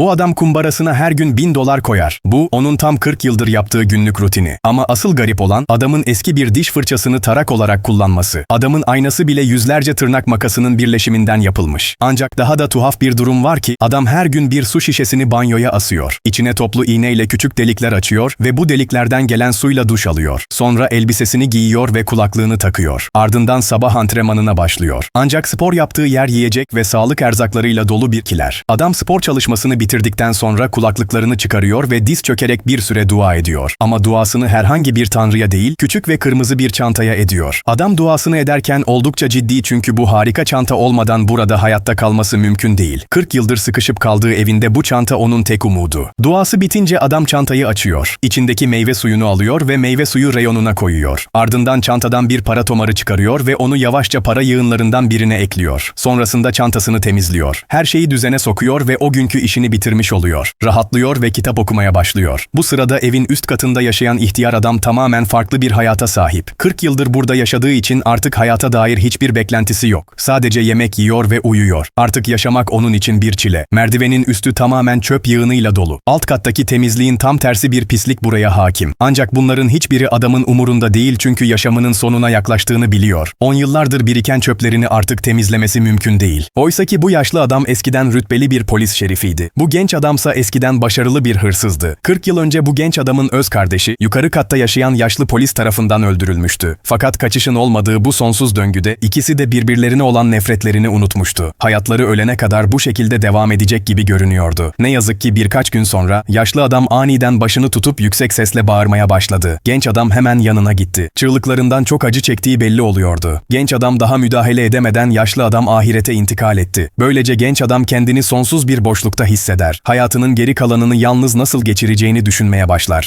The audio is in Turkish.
Bu adam kumbarasına her gün bin dolar koyar. Bu onun tam 40 yıldır yaptığı günlük rutini. Ama asıl garip olan adamın eski bir diş fırçasını tarak olarak kullanması. Adamın aynası bile yüzlerce tırnak makasının birleşiminden yapılmış. Ancak daha da tuhaf bir durum var ki adam her gün bir su şişesini banyoya asıyor. İçine toplu iğneyle küçük delikler açıyor ve bu deliklerden gelen suyla duş alıyor. Sonra elbisesini giyiyor ve kulaklığını takıyor. Ardından sabah antrenmanına başlıyor. Ancak spor yaptığı yer yiyecek ve sağlık erzaklarıyla dolu bir kiler. Adam spor çalışmasını bitirdikten sonra kulaklıklarını çıkarıyor ve diz çökerek bir süre dua ediyor. Ama duasını herhangi bir tanrıya değil, küçük ve kırmızı bir çantaya ediyor. Adam duasını ederken oldukça ciddi çünkü bu harika çanta olmadan burada hayatta kalması mümkün değil. 40 yıldır sıkışıp kaldığı evinde bu çanta onun tek umudu. Duası bitince adam çantayı açıyor. İçindeki meyve suyunu alıyor ve meyve suyu reyonuna koyuyor. Ardından çantadan bir para tomarı çıkarıyor ve onu yavaşça para yığınlarından birine ekliyor. Sonrasında çantasını temizliyor. Her şeyi düzene sokuyor ve o günkü işini bitirmiş oluyor. Rahatlıyor ve kitap okumaya başlıyor. Bu sırada evin üst katında yaşayan ihtiyar adam tamamen farklı bir hayata sahip. 40 yıldır burada yaşadığı için artık hayata dair hiçbir beklentisi yok. Sadece yemek yiyor ve uyuyor. Artık yaşamak onun için bir çile. Merdivenin üstü tamamen çöp yığınıyla dolu. Alt kattaki temizliğin tam tersi bir pislik buraya hakim. Ancak bunların hiçbiri adamın umurunda değil çünkü yaşamının sonuna yaklaştığını biliyor. 10 yıllardır biriken çöplerini artık temizlemesi mümkün değil. Oysaki bu yaşlı adam eskiden rütbeli bir polis şerifiydi. Bu genç adamsa eskiden başarılı bir hırsızdı. 40 yıl önce bu genç adamın öz kardeşi, yukarı katta yaşayan yaşlı polis tarafından öldürülmüştü. Fakat kaçışın olmadığı bu sonsuz döngüde ikisi de birbirlerine olan nefretlerini unutmuştu. Hayatları ölene kadar bu şekilde devam edecek gibi görünüyordu. Ne yazık ki birkaç gün sonra yaşlı adam aniden başını tutup yüksek sesle bağırmaya başladı. Genç adam hemen yanına gitti. Çığlıklarından çok acı çektiği belli oluyordu. Genç adam daha müdahale edemeden yaşlı adam ahirete intikal etti. Böylece genç adam kendini sonsuz bir boşlukta hisseder. Hayatının geri kalanını yalnız nasıl geçireceğini düşünmeye başlar.